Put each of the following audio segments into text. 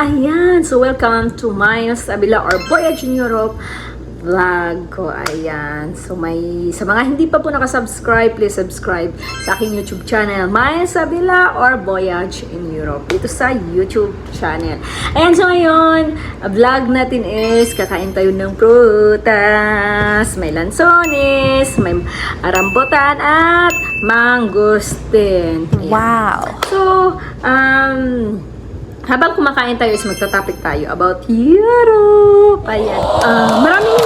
Ayan, so welcome to Miles Abila or Voyage in Europe vlog ko. Ayan. So may sa mga hindi pa po nakasubscribe, please subscribe sa aking YouTube channel, Miles Abila or Voyage in Europe. Dito sa YouTube channel. Ayan, so ngayon, vlog natin is kakain tayo ng prutas, may lansones, may rambutan at mangustin. Ayan. Wow. So, um, habang kumakain tayo is magta-topic tayo about Europe. Ayan. Ah, maraming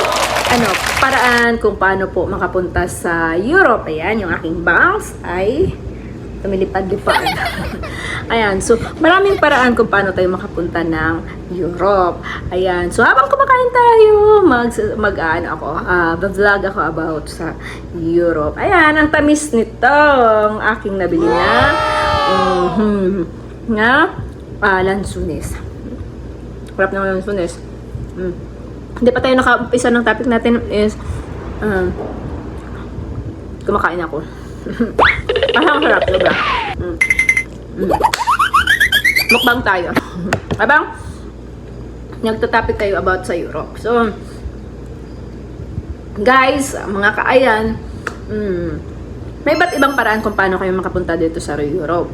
ano, paraan kung paano po makapunta sa Europe. Ayan, yung aking bangs ay tumilipad-lipad. Ayan, so maraming paraan kung paano tayo makapunta ng Europe. Ayan, so habang kumakain tayo, mag, mag ano ako, ah, vlog ako about sa Europe. Ayan, ang tamis nito, ang aking nabili na, mhm, nga, ah, lansunes. Harap ng lansunes. Mm. Hindi pa tayo nakaumpisa ng topic natin is, um, kumakain ako. Parang harap, diba? Mm. Mm. Mukbang tayo. Habang, nagtatopic tayo about sa Europe. So, guys, mga kaayan, mm, may iba't ibang paraan kung paano kayo makapunta dito sa Europe.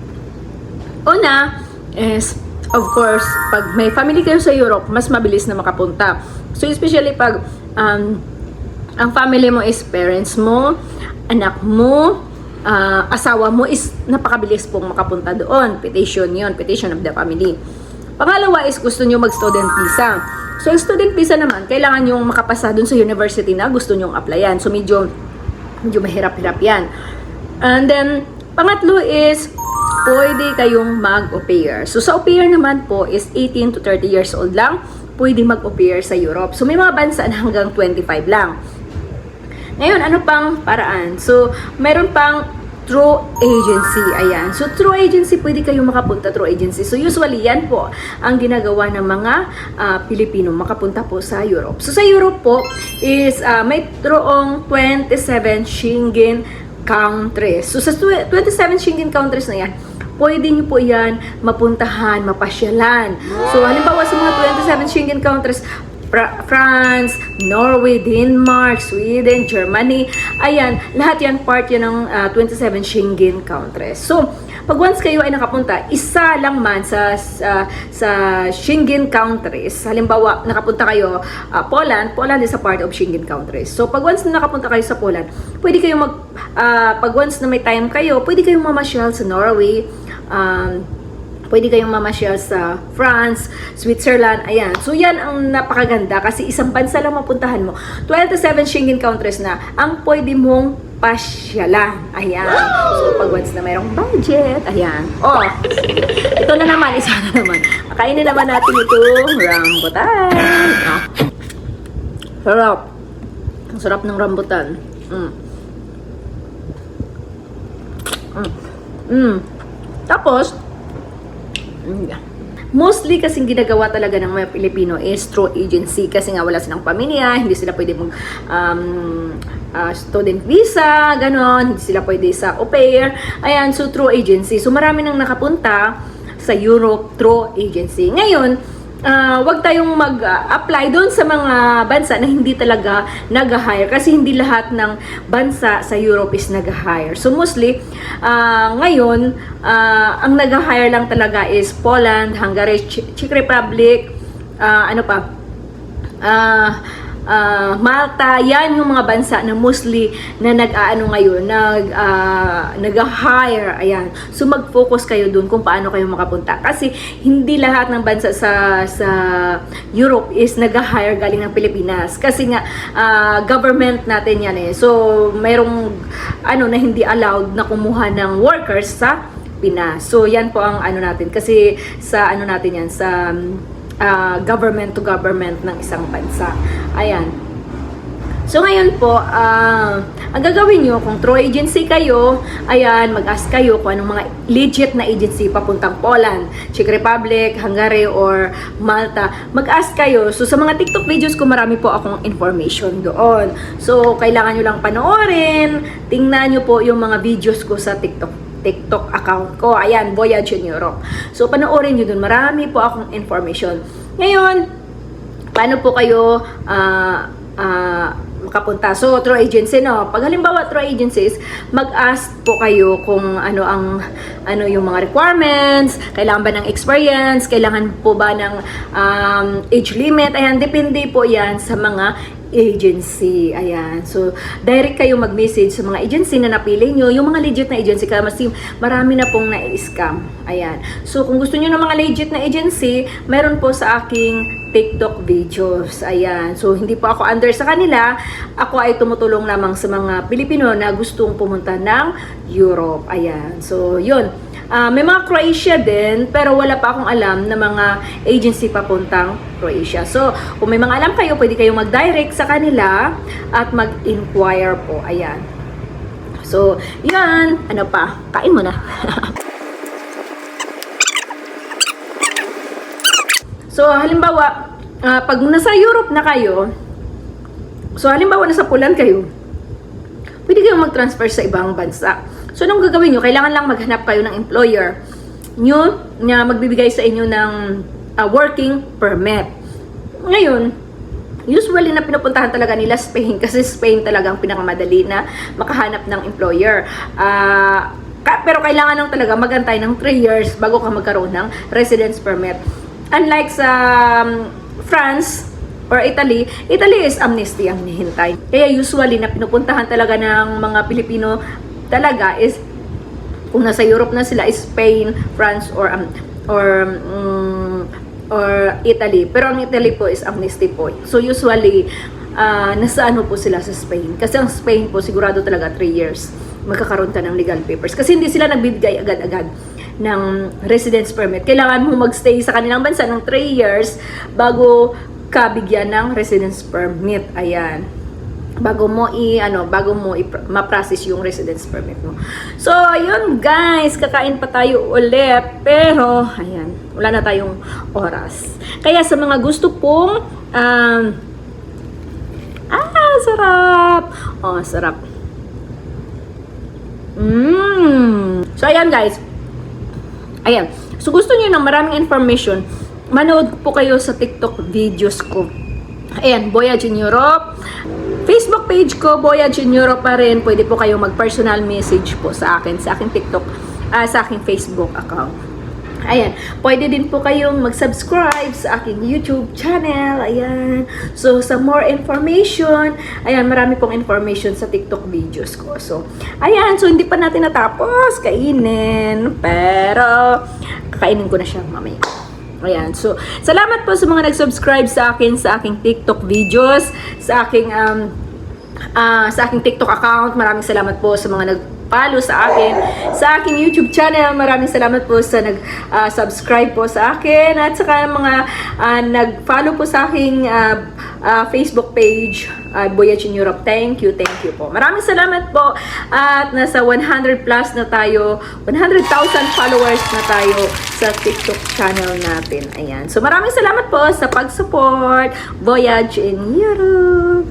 Una is, of course, pag may family kayo sa Europe, mas mabilis na makapunta. So, especially pag um, ang family mo is parents mo, anak mo, ah, asawa mo is napakabilis pong makapunta doon. Petition yon petition of the family. Pangalawa is gusto nyo mag-student visa. So, yung student visa naman, kailangan yung makapasa dun sa university na gusto nyong applyan. So, medyo, medyo mahirap-hirap yan. And then, pangatlo is, pwede kayong mag-au pair. So, sa au pair naman po is 18 to 30 years old lang, pwede mag-au pair sa Europe. So, may mga bansa na hanggang 25 lang. Ngayon, ano pang paraan? So, meron pang through agency. Ayan. So, through agency, pwede kayong makapunta through agency. So, usually, yan po ang ginagawa ng mga ah, Pilipino makapunta po sa Europe. So, sa Europe po is ah, may troong 27 Schengen countries. So, sa tw- 27 Schengen countries na yan, pwede nyo po yan mapuntahan, mapasyalan. So, halimbawa sa mga 27 Schengen countries, Fra- France, Norway, Denmark, Sweden, Germany. Ayan, lahat yan part yan ng ah, 27 Schengen countries. So, pag once kayo ay nakapunta, isa lang man sa sa, sa Schengen countries, halimbawa nakapunta kayo ah, Poland, Poland is a part of Schengen countries. So, pag once na nakapunta kayo sa Poland, pwede kayong mag ah, pag once na may time kayo, pwede kayong mamasyal sa Norway, um, Pwede kayong mamasyal sa France, Switzerland, ayan. So yan ang napakaganda kasi isang bansa lang mapuntahan mo. 27 Schengen countries na ang pwede mong pasyalan. Ayan. So pag once na mayroong budget, ayan. Oh, ito na naman, isa na naman. Kainin naman natin itong rambutan. Oh. Sarap. Ang sarap ng rambutan. Mm. Mm. Mm. Tapos. Mostly kasing ginagawa talaga ng mga Pilipino is through agency kasi nga wala silang pamilya, hindi sila pwede mag um, ah, student visa, ganon, hindi sila pwede sa au pair. Ayan, so through agency. So marami nang nakapunta sa Europe through agency. Ngayon, ah, wag tayong mag-apply doon sa mga bansa na hindi talaga nag-hire kasi hindi lahat ng bansa sa Europe is nag-hire. So mostly, ah, ngayon, ah, ang nag-hire lang talaga is Poland, Hungary, Czech Republic, ah, ano pa, ah, ah, Malta, yan yung mga bansa na mostly na nag-aano ngayon, nag ah, nag-hire, ayan. So mag-focus kayo dun kung paano kayo makapunta kasi hindi lahat ng bansa sa sa Europe is nag-hire galing ng Pilipinas kasi nga ah, government natin yan eh. So mayroong ano na hindi allowed na kumuha ng workers sa Pinas. So yan po ang ano natin kasi sa ano natin yan sa ah, government to government ng isang bansa. Ayan. So ngayon po, ah, ang gagawin nyo, kung through agency kayo, ayan, mag-ask kayo kung anong mga legit na agency papuntang Poland, Czech Republic, Hungary, or Malta. Mag-ask kayo. So sa mga TikTok videos ko, marami po akong information doon. So kailangan nyo lang panoorin, tingnan nyo po yung mga videos ko sa TikTok TikTok account ko. Ayan, Voyage in Europe. So, panoorin nyo dun. Marami po akong information. Ngayon, paano po kayo ah, ah, makapunta? So, through agency, no? Pag halimbawa through agencies, mag-ask po kayo kung ano ang ano yung mga requirements, kailangan ba ng experience, kailangan po ba ng um, age limit, ayan, depende po yan sa mga agency. Ayan. So, direct kayo mag-message sa mga agency na napili nyo. Yung mga legit na agency, mas marami na pong na-scam. Ayan. So, kung gusto nyo ng mga legit na agency, meron po sa aking TikTok videos. Ayan. So, hindi po ako under sa kanila. Ako ay tumutulong lamang sa mga Pilipino na gustong pumunta ng Europe. Ayan. So, yun. Ah, may mga Croatia din, pero wala pa akong alam na mga agency papuntang Croatia. So, kung may mga alam kayo, pwede kayong mag-direct sa kanila at mag-inquire po. Ayan. So, yan. Ano pa? Kain mo na. so, halimbawa, ah, pag nasa Europe na kayo, so halimbawa nasa Poland kayo, pwede kayong mag-transfer sa ibang bansa. So, anong gagawin nyo? Kailangan lang maghanap kayo ng employer nyo na magbibigay sa inyo ng ah, working permit. Ngayon, usually na pinupuntahan talaga nila Spain kasi Spain talagang pinakamadali na makahanap ng employer. Ka- pero kailangan lang talaga magantay ng 3 years bago ka magkaroon ng residence permit. Unlike sa um, France, or Italy, Italy is amnesty ang hinihintay. Kaya usually na pinupuntahan talaga ng mga Pilipino talaga is kung nasa Europe na sila is Spain, France or um, or um, or Italy. Pero ang Italy po is amnesty po. So usually ah, nasa ano po sila sa Spain. Kasi ang Spain po sigurado talaga 3 years magkakaroon ka ng legal papers. Kasi hindi sila nagbibigay agad-agad ng residence permit. Kailangan mo magstay sa kanilang bansa ng 3 years bago ka bigyan ng residence permit. Ayan bago mo i ano bago mo i ma-process yung residence permit mo. So ayun guys, kakain pa tayo ulit pero ayan, wala na tayong oras. Kaya sa mga gusto pong um, ah, sarap. Oh, sarap. Mmm. So ayan guys. Ayan. So gusto niyo ng maraming information, manood po kayo sa TikTok videos ko. Ayan, Voyage in Europe. Facebook page ko, Voyage in Europe pa rin. Pwede po kayo mag-personal message po sa akin, sa aking TikTok, ah, sa aking Facebook account. Ayan, pwede din po kayong mag-subscribe sa aking YouTube channel. Ayan. So, sa more information, ayan, marami pong information sa TikTok videos ko. So, ayan. So, hindi pa natin natapos kainin. Pero, kakainin ko na siya mamaya. Ayan. So, salamat po sa mga nag-subscribe sa akin sa aking TikTok videos, sa aking um ah, sa aking TikTok account. Maraming salamat po sa mga nag-follow sa akin sa aking YouTube channel. Maraming salamat po sa nag-subscribe po sa akin at saka mga ah, nag-follow po sa aking ah, ah, Facebook page uh, Voyage in Europe. Thank you, thank you po. Maraming salamat po at nasa 100 plus na tayo, 100,000 followers na tayo sa TikTok channel natin. Ayan. So maraming salamat po sa pag-support Voyage in Europe.